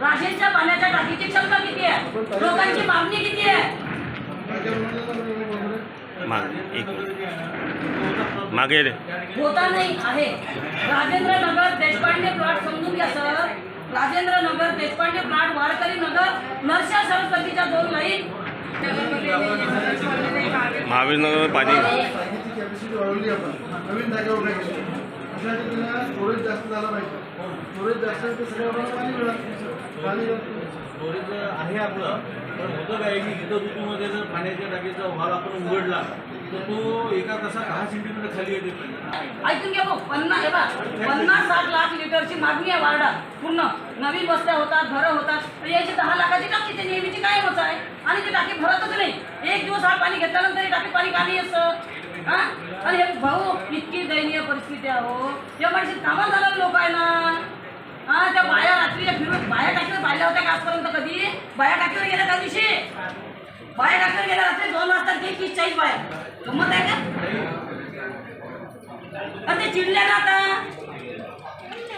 राजेंच्या पाण्याच्या टाकीची क्षमता किती आहे? लोकांची मागणी किती आहे? मागे होता नाही आहे. राजेंद्र नगर देशपांडे प्लॉट समजून घ्या सर. राजेंद्र नगर देशपांडे प्लॉट वारकरी नगर नरशा सरस्वतीच्या दोन लाईन. महावीर नगर पाणी. नवीन जागेवर स्टोरेज जास्त झाला पाहिजे. स्टोरेज जास्त मिळालं पाणी स्टोरेज आहे आपलं पण होतं काय की इथं ऋतूमध्ये जर पाण्याच्या टाकीचा व्हाल आपण उघडला तर तो एका तासात दहा सेंटीमीटर खाली येते ऐकून घ्या भाऊ पन्नास हे बा पन्नास साठ लाख लिटरची मागणी आहे वार्डात. पूर्ण नवीन वस्त्या होतात घरं होतात तर याची दहा लाखाची टाकी ते नेहमीची होत आहे. आणि ती टाकी भरतच नाही. एक दिवस हा पाणी घेतल्यानंतर ही टाकी पाणी खाली येतं. हा? आणि हे भाऊ इतकी दयनीय परिस्थिती आहे हो. या माणशी कामा झालेले लोक आहे ना. हा त्या बाया रात्री फिरून बाया टाकीवर पाहिल्या होत्या का आजपर्यंत कधी? बाया टाकीवर गेल्या त्या दिवशी? बाया टाकीवर गेल्या रात्री दोन वाजता ते तीस चाळीस बाया. गमत आहे का? ते चिडले ना आता.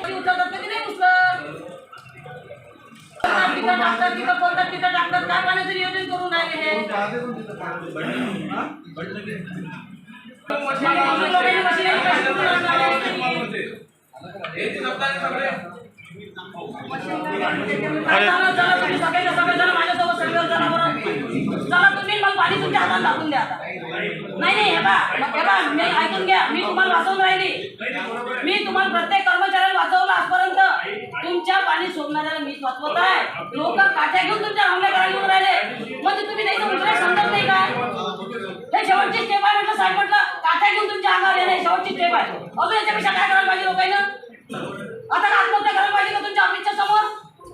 उचलतात कधी नाही उचलत तिथं टाकतात तिथं बोलतात तिथं टाकतात. काय पाण्याचं नियोजन करून राहिले हे? मशीन मशीन चला, तुम्ही मग पाणी तुमच्या हातात दाखवून द्या नाही नाही हे बा हे बा मी ऐकून घ्या. मी तुम्हाला वाचवून राहिली. मी तुम्हाला प्रत्येक कर्मचाऱ्याला वाचवलं आजपर्यंत. तुमच्या पाणी सोडणाऱ्याला मी वाचवत आहे. लोक काठ्या घेऊन तुमच्या हमले करायला येऊन राहिले. म्हणजे तुम्ही नाही तुमच्या उतरायला समजत नाही का हे शेवटची स्टेप आहे म्हटलं साहेब म्हटलं काठ्या घेऊन तुमच्या अंगावर येणे शेवटची स्टेप आहे. अजून याच्यापेक्षा काय करायला पाहिजे लोकांना आता का आत्महत्या करायला पाहिजे का तुमच्या अमितच्या समोर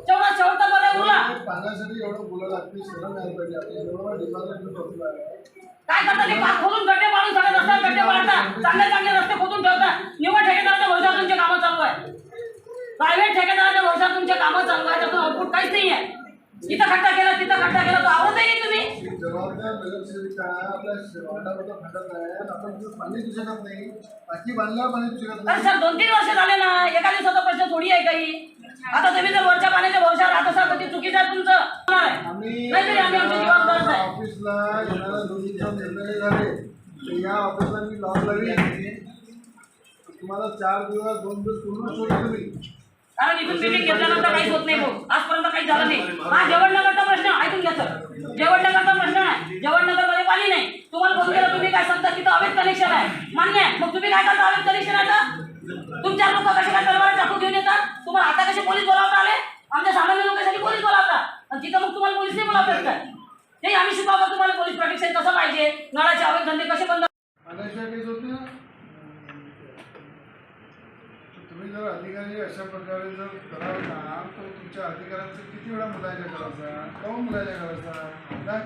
तेवढा शेवटचा बरं उरला पाण्यासाठी एवढं बोलायला लागते सगळं मिळालं पाहिजे आपल्याला एवढं डिपार्टमेंट बसलं आहे काय करता ते पाच खोदून गड्डे पाडून सगळे रस्त्यावर गड्डे पाडतात चांगले चांगले रस्ते खोदून ठेवतात. निवड ठेकेदाराच्या भरोशावर तुमचे कामं चालू आहे. प्रायव्हेट ठेकेदाराच्या भरोशावर तुमचे कामं चालू आहे त्यातून आउटपुट काहीच नाही आहे इथं खड्डा केला तिथं खड्डा केला तो आवडत तुम्ही? जबाबदार नगरसेविका आपल्या आहे. आपण तिथं पाणी देऊ शकत नाही. टाकी बांधल्यावर पाणी देऊ शकत अरे नाही. सर दोन तीन वर्ष झाले ना एका दिवसाचा प्रश्न थोडी आहे काही. आता तुम्ही जर वरच्या पाण्याच्या भरोशावर राहत असाल तर ते चुकीचं आहे तुमचं. आम्ही ऑफिसला येणाऱ्या निर्णय झाले. तर या ऑफिसला मी लॉक लावी तुम्हाला चार दिवस दोन दिवस पूर्ण सोडून तुम्ही कारण इथून मिटिंग घेतल्यानंतर काहीच होत नाही भाऊ. आजपर्यंत काही झालं नाही. हा जेवणनगरचा प्रश्न ऐकून घ्या सर. जेवणनगरचा प्रश्न आहे जेवणनगरमध्ये पाणी नाही. तुम्हाला फोन केला तुम्ही काय सांगता? तिथं अवैध कनेक्शन आहे. मान्य आहे. मग तुम्ही काय करता? अवैध कनेक्शन आहे तर तुमच्या लोक कसे काय तलवार टाकून घेऊन येतात? तुम्हाला आता कसे पोलीस बोलावता आले? आमच्या सामान्य लोकांसाठी पोलीस बोलावता. आणि तिथं मग तुम्हाला पोलीस नाही बोलावतात काय नाही आम्ही शिकवतो तुम्हाला पोलीस प्रोटेक्शन कसं पाहिजे? नळाचे अवैध धंदे कसे बंद पाण्याशिवाय काहीच होत नाही ना तुम्ही जर अधिकारी अशा प्रकारे जर कराल ना तर तुमच्या अधिकाऱ्यांचं किती वेळा मुलायच्या करायचा? काऊन मुलायच्या करायचा? काय?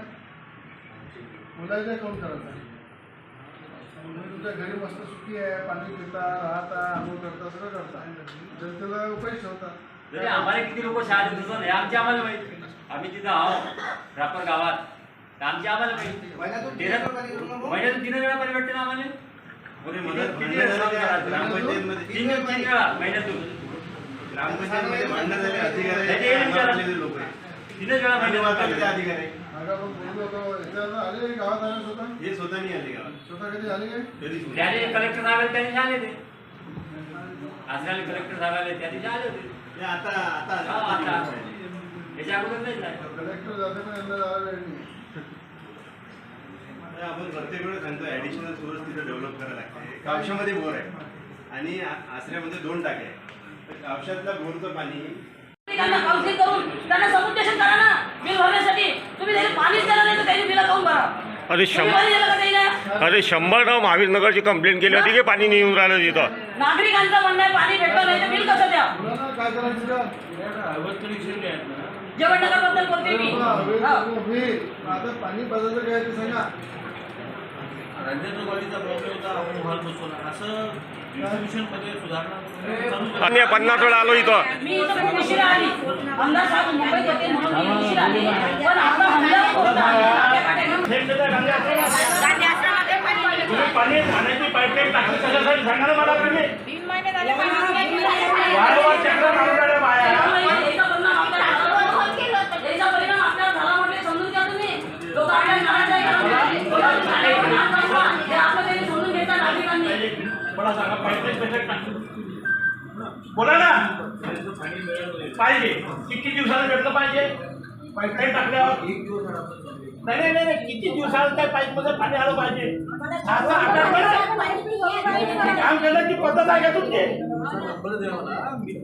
मुलायच्या काऊन करायचा? तुम्ही तुमच्या घरी मस्त सुखी आहे पाणी पिता राहता आंघोळ करता सगळं करता. जनतेला उपाय ठेवता जरी आम्हाला किती लोक शाळेत दिसत नाही आमची आम्हाला माहिती आम्ही तिथं आहो रापर गावात. तर आमची आम्हाला माहिती तेरा- महिन्यातून तीन वेळा पाणी भेटते ना आम्हाला? ग्रामपंचायतमध्ये. तीन तीन वेळा महिन्यातून ग्रामपंचायतमध्ये भांडणं झाले अधिकारी हे. लोक. अधिकारी आले गावात हे स्वतः नाही आले. त्याने कलेक्टर साहेब आले त्याने आले ते आजकाल कलेक्टर साहेब आले त्या दिवशी आले होते हे आता आता हा, आता. त्याच्या अगोदर नाही झालं. कलेक्टर जाते पण यांना जायला वेळ नाही आता आपण प्रत्येक वेळेस सांगतो ऍडिशनल सोर्स तिथे डेव्हलप करायला लागते. कापशामध्ये बोर आहे. आणि आसऱ्यामध्ये दोन टाके आहे तर बोरचं पाणी त्यांना काउन्सिलिंग करून त्यांना समुपदेशन करा ना. बिल भरण्यासाठी. तुम्ही त्याला पाणीच दिलं नाही तर त्यांनी बिल काऊन भरा? अरे शंभर अरे शंभर गाव महावीर नगरची कंप्लेंट केली होती की पाणी नाही येऊन राहिलं तिथं. नागरिकांचं म्हणणं आहे पाणी भेटलं नाही तर बिल कसं द्या? मुलांना काय करायचं? जेवण नगरबद्दल बोलते मी. हो. आता पाणी बदलतं काय ते सांगा. राजेंद्रवाडीचा प्रॉब्लेम होता आपण व्हाल बसवला असं डिस्ट्रीब्युशनमध्ये सुधारणा चालू करा. आणि पन्नास वेळा आलो इथं. मी इथं खूप उशिरा आली. आमदार साहेब मुंबईत होते म्हणून मी उशिरा आली. पण आता हमल्यावर पोहोचला आम्ही काट्या काट्यानं. पाणी खाण्याची पाईपलाईन टाकली. त्याच्यासाठी सांगा ना मला तुम्ही. तीन महिने झाले पाणी नाही. वारंवार चक्र मारून राहिल्या बाया. बोला ना. पाहिजे. किती दिवसाला भेटलं पाहिजे? पाईपलाईन टाकल्यावर? नाही नाही नाही किती दिवसाला त्या पाईपमध्ये पाणी आलं पाहिजे? काम केलं काम पद्धत आहे का तुमची?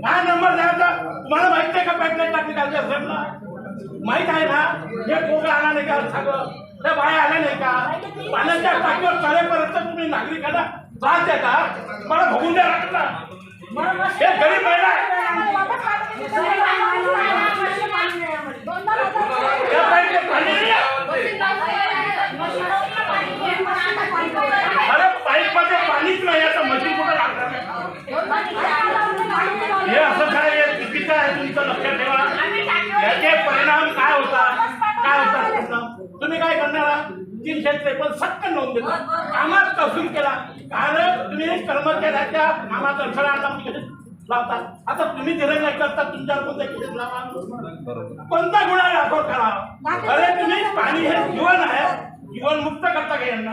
हा नंबर द्यायचा तुम्हाला माहीत नाही का पाईपलाईन टाकली का असेल माहीत आहे ना. हे कोकण आला नाही का? सगळं. त्या बाया आल्या नाही का? पाण्याच्या टाकीवर चालेपर्यंत तुम्ही नागरिकांना त्रास देता? मला भोगून द्या लागतं हे गरीब महिला पाणी अरे पाईपमध्ये पाणीच नाही आता मशीन कुठं लागणार हे असं काय हे चुकीचं आहे तुमचं लक्षात ठेवा. याचे परिणाम काय होतात? काय होतात तुम्ही काय करणार तीनशे त्रेपन्न सत्तर नोंद देता कामात कसून केला. तुम्ही कर्मचाऱ्याच्या कामात अडथळा आणला लावतात. आता तुम्ही दिलं नाही करता तुमच्यावर कोणता केस लावा? कोणता गुन्हा दाखल करा? अरे तुम्ही पाणी हे जीवन आहे. जीवन मुक्त करता का यांना?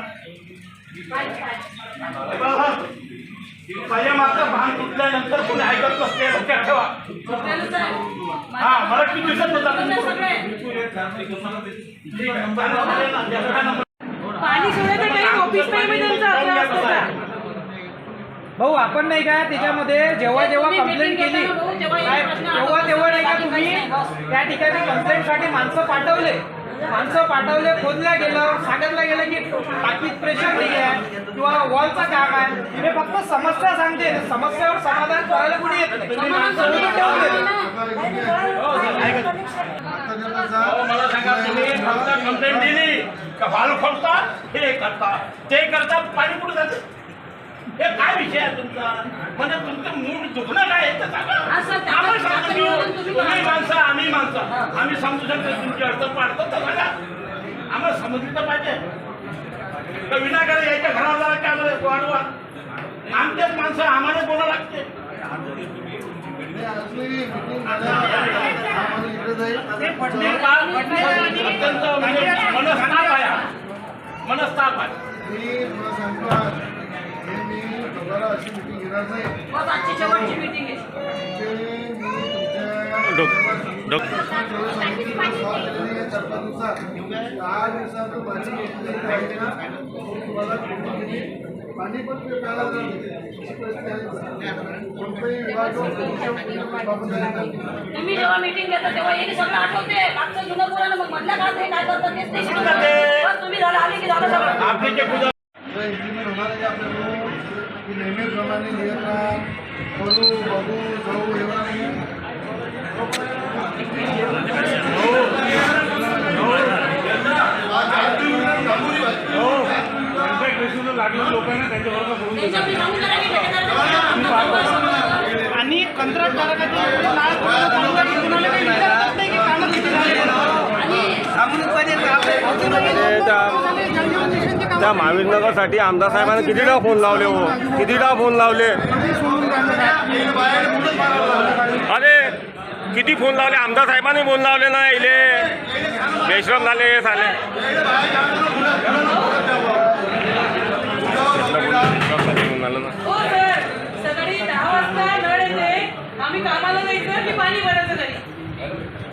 माझ्या मागचं भान तुटल्यानंतर कोणी ऐकत नसते लक्षात ठेवा. हा मला किती दिवसात होता. पाणी सोडायचं काही ऑफिस नाही त्यांचा वाजताचा. भाऊ आपण नाही का त्याच्यामध्ये जेव्हा जेव्हा कंप्लेंट केली तेव्हा हे तेव्हा नाही का बाकी तुम्ही. त्या ठिकाणी कंप्लेंटसाठी माणसं पाठवले. माणसं पाठवले खोदल्या गेलं सांगितलं गेलं की टाकीत प्रेशर नाही आहे किंवा वॉलचं काम आहे. मी फक्त समस्या सांगते. समस्यावर समाधान करायला कोणी येत नाही. तुम्ही माणसं उभं ठेवून देता. अहो, मला सांगा तुम्ही फक्त कंप्लेंट दिली का? हे करता. ते करता पाणी कुठे जाते. हे काय विषय आहे तुमचा म्हणजे तुमचं मूड दुखणं काय आहे ते सांगा. असं त्या- आम्ही सांगतो त्या की नियोजन तुम्ही. माणसं आम्ही माणसं आम्ही समजू शकतो तुमची अडचण पाडतो तर सांगा आम्हाला समजली तर पाहिजे तर विनाकारण यायच्या जायला काय आम्हाला वाढवा आमच्याच माणसं आम्हाला बोला लागते हे अत्यंत म्हणजे मनस्ताप आहे हा. मनस्ताप आहे मी तुला सांगतो आज, हे अशी मिटिंग घेणार नाही. दहा दिवसात पाणी तुम्हाला. पाणी पण प्यायला. कोणताही विभाग. तुम्ही जेव्हा मीटिंग घेता तेव्हा हे सगळं आठवते. मागचं जुनं पुराण मग मधल्या काळात हे काय करतात तेच नाही तुम्ही झालं आले की झालं सगळं. आपली जे पूजा होणार आहे की नेहमीप्रमाणे लिहित राहा करू बघू जाऊ एवढा नाही आणि कंत्राटदाराकडे लाल कोणाला चांगलं की कुणाला काही विचारतच नाही की कामं किती झाले सांगूनच पाहिजे का ते त्या- महावीरनगरसाठी आमदार साहेबांना कितीदा फोन लावले हो? कितीदा फोन लावले? अरे किती फोन लावले? आमदार साहेबांनी फोन लावले ना इले. बेश्रम झाले हे झाले. सकाळी दहा वाजता नळ आम्ही कामाला जायचं की पाणी भरायचं घरी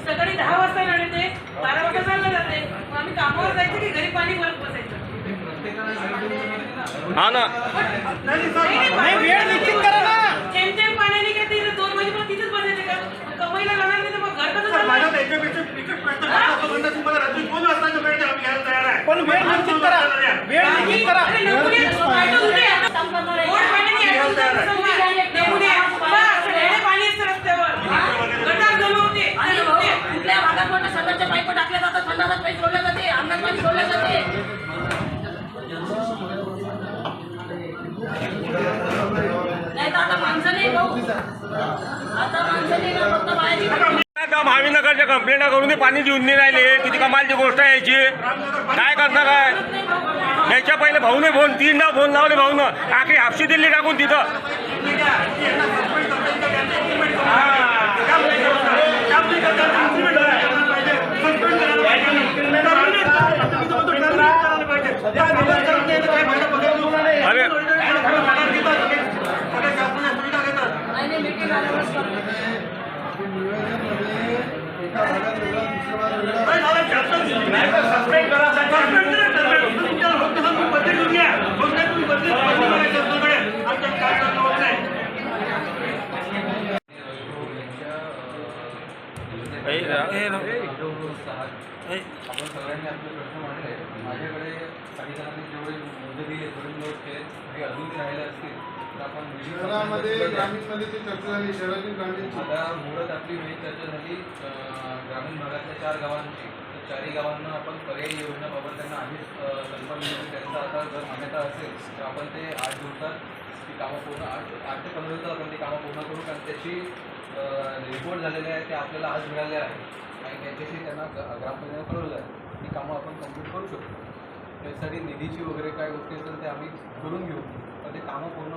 सकाळी दहा वाजता नळ येते बारा वाजता चाललं जाते. मग आम्ही कामावर जायचं की घरी पाणी भरत बसायचं? हा ना. नाही, नाही, वेळ निश्चित करा ना. थेंब थेंब पाण्याने काय तिथे दोन वाजेपर्यंत तिथेच बसायचं का? मग कमाईला जाणार नाही तर मग घर कसं चालणार? पण वेळ निश्चित करा. वेळ निश्चित करा. अरे, आता बस, पाणी. असतं रस्त्यावर. गटार जमा होते आणि आणि भाऊ, होते. कुठल्या भागात मोठे सगळ्याचे पाईप टाकले जातात थंडाचा पाईप सोडले जाते अंगात पाणी सोडले जाते. महावीनगरच्या कंप्लेंट करून ते पाणी देऊन नाही राहिले. किती कमालची गोष्ट आहे याची. काय करता काय? याच्या पहिले भाऊने फोन तीनदा फोन लावले भाऊनं. आखरी हापशी दिल्ली टाकून तिथं. अरे. आपण सगळ्यांनी आपले प्रश्न मांडले माझ्याकडे काही जणांनी जेवढे मुदती आहेत तरुण लोक आहेत काही अजूनही राहिले असतील शहरामध्ये ग्रामीणमध्ये ती चर्चा झाली शहरातील ग्रामीण आता मुळात आपली मेन चर्चा झाली ग्रामीण भागातल्या चार गावांची. तर चारही गावांना आपण पर्यायी योजनाबाबत त्यांना आधीच अं, कल्पना त्यांचा आता जर मान्यता असेल तर आपण ते आठ दिवसात ती कामं पूर्ण आठ आठ ते पंधरा दिवसात आपण ती कामं पूर्ण करू. कारण त्याची रिपोर्ट झालेले आहे ते आपल्याला आज मिळाले आहे. आणि त्याच्याशी त्यांना ग्रामपंचायत कळवलं आहे. ती कामं आपण कंप्लीट करू शकतो. त्यासाठी निधीची वगैरे काय गोष्टी असेल ते आम्ही करून घेऊ. पण ते कामं पूर्ण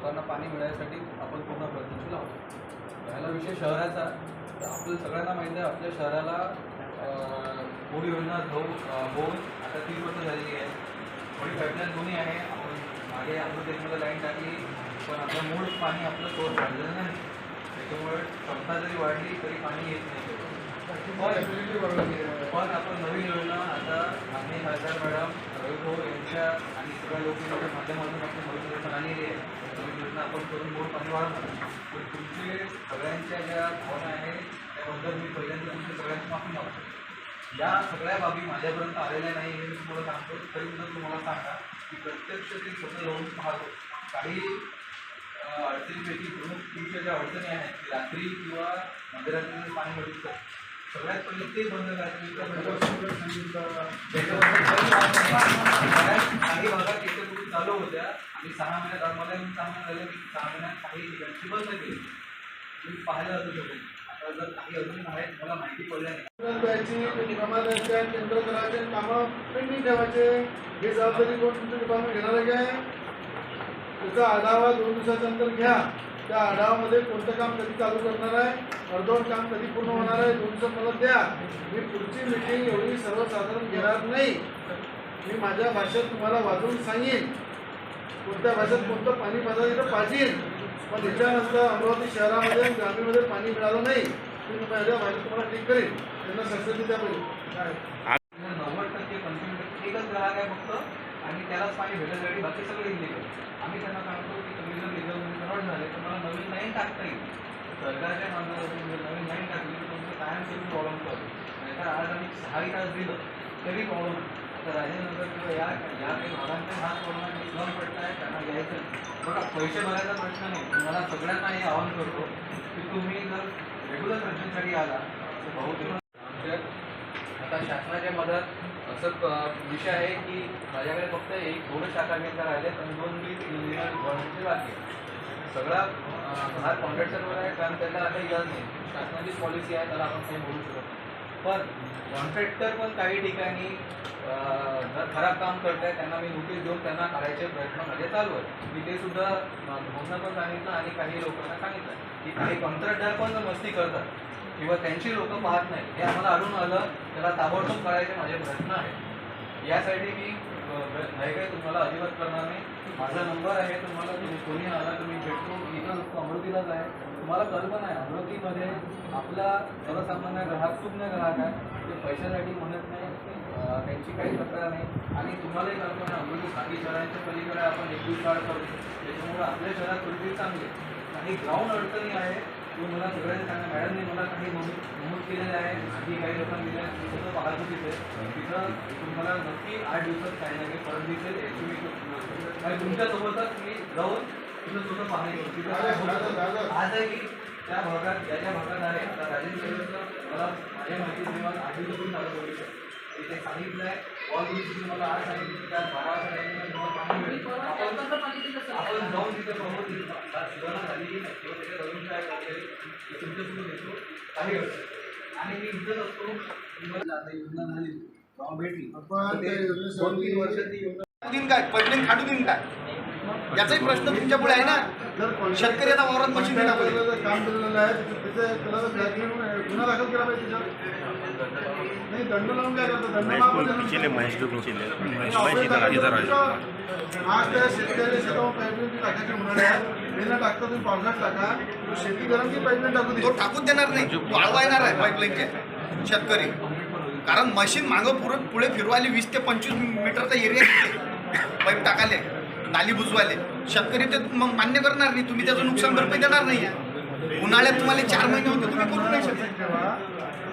लोकांना पाणी मिळायसाठी आपण पूर्ण प्रयत्नशील आहोत राहिला विषय शहराचा तर सगळ्यांना माहिती आहे आपल्या शहराला अं, योजना धो होऊन आता तीन वर्ष झालेली आहे. थोडी पाईपलाईन दोन्ही आहे. आपण मागे आपलं त्याच्यामध्ये लाईन टाकली. पण आपलं मूळ पाणी आपलं सोर्स वाढलेलं नाही. त्याच्यामुळे क्षमता जरी वाढली तरी पाणी येत नाही. पण आपण नवीन योजना आता आम्ही खासदार मॅडम रवी भाऊ यांच्या आणि सगळ्या लोकांच्या माध्यमातून आपण नवीन योजना आणलेली आहे. योजना आपण करून मूळ पाणी वाढवणार तुमचे सगळ्यांच्या ज्या भावना आहेत त्याबद्दल मी पहिल्यांदा तुमच्या सगळ्यांची माफी मागतो. या सगळ्या बाबी माझ्यापर्यंत आलेल्या नाही हे मी तुम्हाला सांगतो. तरी सुद्धा तुम्हाला सांगा की प्रत्यक्ष ते स्वतः जाऊन पाहतो. काही अडचणीपैकी प्रमुख तुमच्या ज्या अडचणी आहेत रात्री किंवा मध्यरात्री पाणी मिळू शकतं सगळ्यात पहिले ते बंद करायचं काही भागात एकतर तुम्ही चालू होत्या आणि सहा महिन्यात आम्हाला येऊन सांगण्यात की सहा महिन्यात काही ठिकाणची बंद केली. तुम्ही पाहायला असू शकेल आता जर काही अजून आहेत मला माहिती पडल्या नाही. द्यायची प्रमाण द्यायचे केंद्र करायचे कामं पेंडिंग ठेवायचे. हे जबाबदारी कोण तुमच्या डिपार्टमेंट घेणार आहे काय? त्याचा आढावा दोन दिवसाच्या नंतर घ्या. त्या आढावामध्ये कोणतं काम कधी चालू करणार आहे अर्धवट काम कधी पूर्ण होणार आहे दोन दिवसात मला द्या. मी पुढची मिटिंग एवढी सर्वसाधारण घेणार नाही. मी माझ्या भाषेत तुम्हाला वाजवून सांगेन. कोणत्या भाषेत कोणतं पाणी पाजायचं पाहिजे पण त्याच्यानंतर अमरावती शहरामध्ये आणि ग्रामीणमध्ये पाणी मिळालं नाही. मी माझ्या भाषेत तुम्हाला ठीक करेन. त्यांना संस्कृती द्या पाहिजे नव्वद टक्के पंचवीस टक्के एकच ग्राहक आहे फक्त. त्यालाच पाणी भेटत गाडी बाकी सगळं इलिगल आम्ही त्यांना सांगतो की तुम्ही जर लिगलमध्ये कन्वर्ट झाले तर मला नवीन लाईन टाकता येईल. सरकारच्या माध्यमातून जर नवीन लाईन टाकली तर तुमचं कायमस्वरूपी प्रॉब्लेम करतो नाहीतर आज आम्ही सहाही तास दिलं तरी प्रॉब्लेम आता राजेंद्रनगर किंवा या या काही भागांचा हा प्रॉब्लेम आहे न आहे त्यांना यायचं बघा पैसे भरायचा प्रश्न नाही. तुम्हाला मला सगळ्यांना हे आवाहन करतो की तुम्ही जर रेग्युलर कनेक्शनसाठी आला तर बहुतेक आमच्या आता शासनाच्या मदत असं विषय आहे की माझ्याकडे फक्त एक दोन शाखा केंद्र राहिले आणि दोन मी इंजिनियर गव्हर्नमेंटचे बाकी सगळा भार कॉन्ट्रॅक्टरवर आहे कारण त्याला आता इलाज नाही. शासनाची पॉलिसी आहे त्याला आपण काही बोलू शकत पण कॉन्ट्रॅक्टर पण काही ठिकाणी जर खराब काम करत आहे त्यांना मी नोटीस देऊन त्यांना काढायचे प्रयत्न माझे चालू आहे. मी ते सुद्धा भाऊंना पण सांगितलं आणि काही लोकांना सांगितलं की काही कॉन्ट्रॅक्टर पण मस्ती करतात. किंवा त्यांची लोक पाहत नाही. हे आम्हाला आढळून आलं. त्याला ताबडतोब करायचे माझे प्रयत्न आहेत. यासाठी मी नाही काही तुम्हाला अजिबात करणार नाही. माझा नंबर आहे तुम्हाला तुम्ही कोणी आला तुम्ही भेटतो. इथं असतो अमरावतीलाच आहे. तुम्हाला कल्पना आहे अमरावतीमध्ये आपला सर्वसामान्य ग्राहक सुज्ञ ग्राहक आहे. ते पैशासाठी म्हणत नाही. त्यांची काही तक्रार नाही. आणि तुम्हालाही कल्पना अमृती अमरावती शहरांच्या पलीकडे आपण एक काळ करतो त्याच्यामुळे आपल्या शहरात परिस्थिती चांगली आणि ग्राउंड अडचणी आहे तो मला सगळ्यांनी सांगा मॅडमने मला काही नमूद केलेलं आहे आधी काही लोकांनी दिलं आहे तिथं पाहतो तिथे. तिथं तुम्हाला नक्की आठ दिवसात काही ना काही फरक दिसेल याची आणि तुमच्यासोबतच मी जाऊन तिथं स्वतः पाहणे तिथं काय होतं? आजही त्या भागात ज्या ज्या भागात आहे आता राजेंद्र मला माझ्या माहिती आठ दिवसापूर्वी झालं बोलू शकतो. तिथे सांगितलं आहे ऑल तुम्ही मला आज सांगितलं की बारा वाजता पाणी मिळेल. आपण आपण जाऊन तिथे तिथे सुधारणा झाली किंवा त्याच्या काय काहीतरी ते तुमच्यासोबत येतो. काही अडचण आणि मी इथंच असतो. मला आता योजना झाली. गाव भेटली. आपण त्या योजनेसाठी- दोन तीन वर्ष ती योजना देईन काय? पाईपलाईन खाडू देईन काय? याचाही प्रश्न तुमच्यापुढे आहे ना? शेतकरी आता वावरात मशीन जर काम दिलेलं आहे त्याचं- गुन्हा दाखल केला पाहिजे आज त्या शेतावर पाईपलाईन टाकायची टाकता तुम्ही टाका. शेती गरम की पाईपलाईन टाकू दे. तो टाकून देणार नाही. आळवा येणार आहे शेतकरी. कारण मशीन मागं पुरं पुढे फिरवायला वीस ते पंचवीस मीटरचा एरिया पाईप टाकाले नाली बुजवायले. शेतकरी ते मग मान्य करणार नाही. तुम्ही त्याचं नुकसान भरपाई देणार नाही उन्हाळ्यात तुम्हाला चार महिने होते. तुम्ही करू नाही शकत.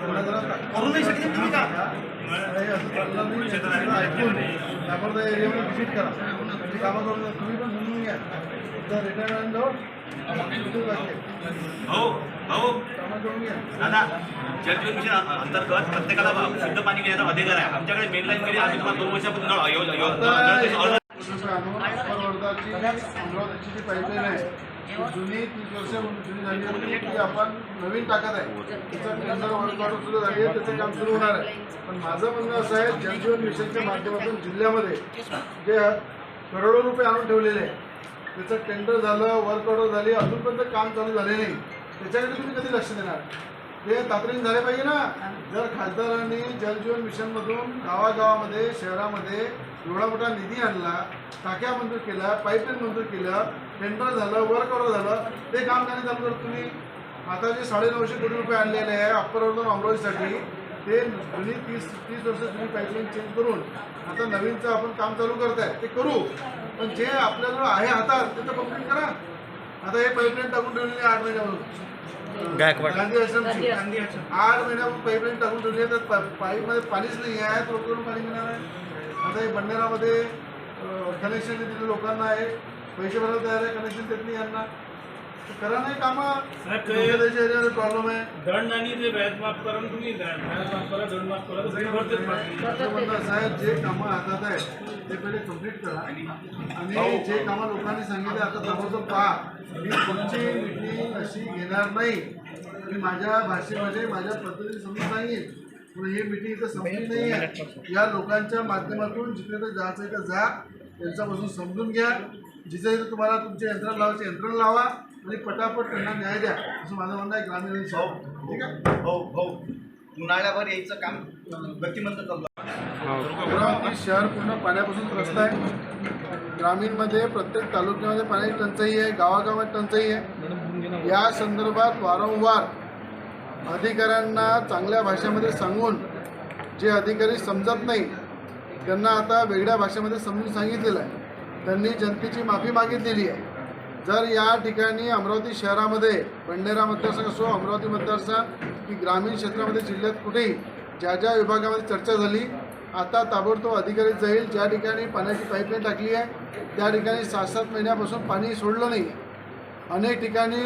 करू नाही शकत तुम्ही का नाही, आपण एरियामध्ये व्हिजिट करा कामं करून तुम्ही पण समजून घ्या तुमचा रिटायरमेंट भाऊ करून घ्या दादा जलजीवन अंतर्गत प्रत्येकाला शुद्ध पाणी घेण्याचा अधिकार आहे आमच्याकडे मेन लाईन मध्ये आम्ही तुम्हाला दोन वर्षापासून अमरावतीची जी पाईपलाईन आहे जुनी तीस वर्ष जुनी झाली होती ती आपण नवीन टाकत आहे टेंडर ऑर्डर सुरू झाली आहे त्याचं काम सुरू होणार आहे. पण माझं म्हणणं असं आहे जलजीवन मिशनच्या माध्यमातून जिल्ह्यामध्ये जे करोडो रुपये आणून ठेवलेले आहे त्याचं टेंडर झालं वर्क ऑर्डर झाली अजूनपर्यंत काम चालू झाले नाही. त्याच्याकडे तुम्ही कधी लक्ष देणार? ते तातडीने झाले पाहिजे ना. जर खासदारांनी जलजीवन मिशनमधून गावागावामध्ये शहरामध्ये एवढा मोठा निधी आणला टाक्या मंजूर केल्या पाईपलाईन मंजूर केलं टेंडर झालं वर्क ऑर्डर झालं ते काम का नाही चालू करत तुम्ही आता जे साडेनऊशे कोटी रुपये आणलेले आहे अप्पर वर्धन अमरावतीसाठी ते जुनी तीस तीस वर्ष जुनी पाईपलाईन चेंज करून आता नवीनचं आपण काम चालू करताय ते करू. पण जे आपल्याजवळ आहे हातात ते तर कंप्लीट करा. आता हे पाईपलाईन टाकून ठेवलेली आठ महिन्यापासून. गायकवाड. गांधी आश्रमची आठ महिन्यापासून पाईपलाईन टाकून ठेवली आहे तर पाईपमध्ये पाणीच नाही आहे तर लोकांना पाणी मिळणार आहे. आता हे बंडेरामध्ये कनेक्शन दिले लोकांना आहे पैसे भरायला तयार आहे कनेक्शन देत नाही यांना. करा नाही कामं. प्रॉब्लेम आहे. दंड आणि ते व्याज माफ करा तुम्ही व्याज माफ करा दंड माफ करा आहे. जे कामं हातात आहे ते पहिले कंप्लीट करा. आणि जे कामं लोकांनी सांगितले आता ताबडतोब पहा. मी पुढची मिटिंग अशी घेणार नाही. मी माझ्या भाषेमध्ये माझ्या पद्धतीने समजून सांगेन. ही मिटिंग इथं संपली नाही आहे या लोकांच्या माध्यमातून जिकडे तर जायचं आहे तर जा. त्यांच्यापासून समजून घ्या. जिथे जिथे तुम्हाला तुमचे यंत्रणा लावायचे यंत्रणा लावा आणि पटापट त्यांना न्याय द्या. असं माझं म्हणणं आहे ग्रामीण शहर. ठीक आहे? भाऊ भाऊ उन्हाळ्याभर यायचं काम करतो अमरावती शहर पूर्ण पाण्यापासून त्रस्त आहे. ग्रामीणमध्ये प्रत्येक तालुक्यामध्ये पाण्याची टंचाई आहे गावागावात टंचाई आहे. या संदर्भात वारंवार अधिकाऱ्यांना चांगल्या भाषेमध्ये सांगून जे अधिकारी समजत नाही त्यांना आता वेगळ्या भाषेमध्ये समजून सांगितलेलं आहे. त्यांनी जनतेची माफी मागितलेली आहे. जर या ठिकाणी अमरावती शहरामध्ये बंडेरा मतदारसंघ असो अमरावती मतदारसंघ की ग्रामीण क्षेत्रामध्ये जिल्ह्यात कुठेही ज्या ज्या विभागामध्ये चर्चा झाली आता ताबडतोब अधिकारी जाईल ज्या ठिकाणी पाण्याची पाईपलाईन टाकली आहे त्या ठिकाणी सात सात महिन्यापासून पाणी सोडलं नाही. अनेक ठिकाणी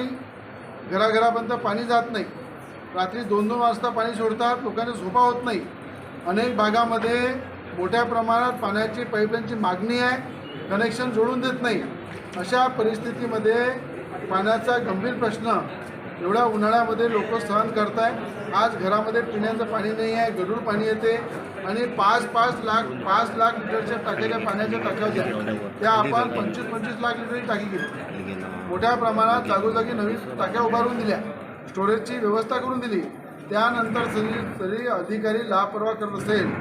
घराघरापर्यंत पाणी जात नाही. रात्री दोन दोन वाजता पाणी सोडतात लोकांना झोपा होत नाही. अनेक भागामध्ये मोठ्या प्रमाणात पाण्याची पाईपलाईनची मागणी आहे कनेक्शन जोडून देत नाही. अशा परिस्थितीमध्ये पाण्याचा गंभीर प्रश्न एवढ्या उन्हाळ्यामध्ये लोक सहन करत आहे आज घरामध्ये पिण्याचं पाणी नाही आहे गडूळ पाणी येते आणि पाच पाच लाख पाच लाख लिटरच्या टाक्याच्या पाण्याच्या टाक्या होत्या. त्या आपण पंचवीस पंचवीस लाख लिटरची टाकी केली मोठ्या प्रमाणात जागोजागी नवीन टाक्या उभारून दिल्या. स्टोरेजची व्यवस्था करून दिली. त्यानंतर जरी जरी अधिकारी लापरवाह करत असेल.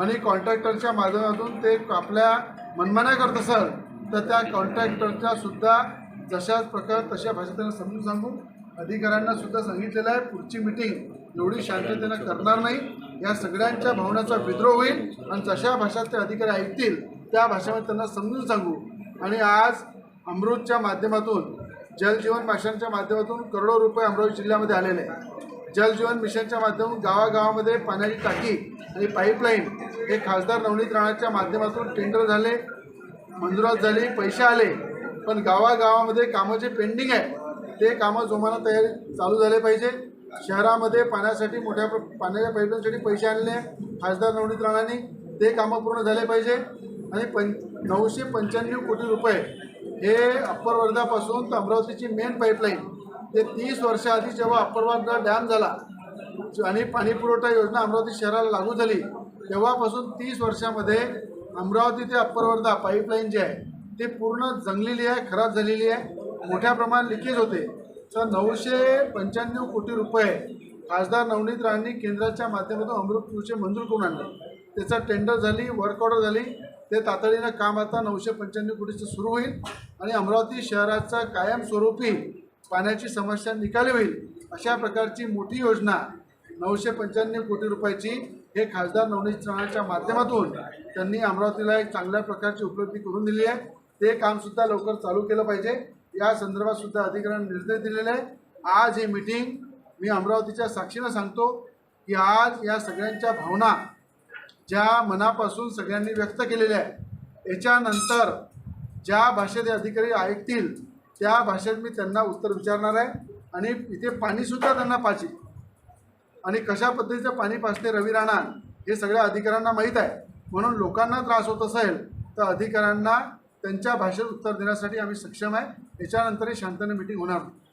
आणि कॉन्ट्रॅक्टरच्या माध्यमातून ते आपल्या मनमान्या करत असेल तर त्या कॉन्ट्रॅक्टरच्या सुद्धा जशाच प्रकार तशा भाषेत त्यांना समजून सांगून अधिकाऱ्यांना सुद्धा सांगितलेलं आहे पुढची मिटिंग एवढी शांततेनं करणार नाही. या सगळ्यांच्या भावनाचा विद्रोह होईल. आणि जशा भाषात ते अधिकारी ऐकतील त्या भाषेमध्ये त्यांना समजून सांगू. आणि आज अमृतच्या माध्यमातून जलजीवन मिशनच्या माध्यमातून करोडो रुपये अमरावती जिल्ह्यामध्ये आलेले आहे. जलजीवन मिशनच्या माध्यमातून गावागावामध्ये पाण्याची टाकी आणि पाईपलाईन हे खासदार नवनीत राणाच्या माध्यमातून टेंडर झाले मंजुरात झाली पैसे आले. पण गावागावामध्ये कामं जे पेंडिंग आहे ते कामं जोमानं तयारी चालू झाले पाहिजे. शहरामध्ये पाण्यासाठी मोठ्या पाण्याच्या पाईपलाईनसाठी पैसे आणले खासदार नवनीत राणांनी. ते कामं पूर्ण झाले पाहिजे. आणि पं नऊशे पंच्याण्णव कोटी रुपये हे अप्पर वर्धापासून तर अमरावतीची मेन पाईपलाईन ते तीस वर्षाआधी जेव्हा अप्पर वर्धा डॅम झाला आणि पाणीपुरवठा योजना अमरावती शहराला लागू झाली तेव्हापासून तीस वर्षामध्ये अमरावती ते अप्पर वर्धा पाईपलाईन जी आहे ती पूर्ण जंगलेली आहे खराब झालेली आहे मोठ्या प्रमाणात लिकेज होते. तर नऊशे पंच्याण्णव कोटी रुपये खासदार नवनीत राणी केंद्राच्या माध्यमातून अमृतपूरचे मंजूर करून आणले. त्याचं टेंडर झाली वर्क ऑर्डर झाली. ते तातडीनं काम आता नऊशे पंच्याण्णव कोटीचं सुरू होईल आणि अमरावती शहराचा कायमस्वरूपी पाण्याची समस्या निकाली होईल अशा प्रकारची मोठी योजना नऊशे पंच्याण्णव कोटी रुपयाची हे खासदार नवनीत चव्हाणच्या माध्यमातून त्यांनी अमरावतीला एक चांगल्या प्रकारची उपलब्धी करून दिली आहे. ते कामसुद्धा लवकर चालू केलं पाहिजे. या संदर्भात सुद्धा अधिकाऱ्यांनी निर्देश दिलेले आहे आज ही मीटिंग मी अमरावतीच्या साक्षीनं सांगतो की आज या सगळ्यांच्या भावना ज्या मनापासून सगळ्यांनी व्यक्त केलेल्या आहे याच्यानंतर ज्या भाषेत हे अधिकारी ऐकतील त्या भाषेत मी त्यांना उत्तर विचारणार आहे. आणि इथे पाणीसुद्धा त्यांना पाहिजे. आणि कशा पद्धतीचं पाणी पाचते रवी राणा हे सगळ्या अधिकाऱ्यांना माहीत आहे. म्हणून लोकांना त्रास होत असेल तर अधिकाऱ्यांना त्यांच्या भाषेत उत्तर देण्यासाठी आम्ही सक्षम आहे. याच्यानंतरही शांतने मिटिंग होणार नाही.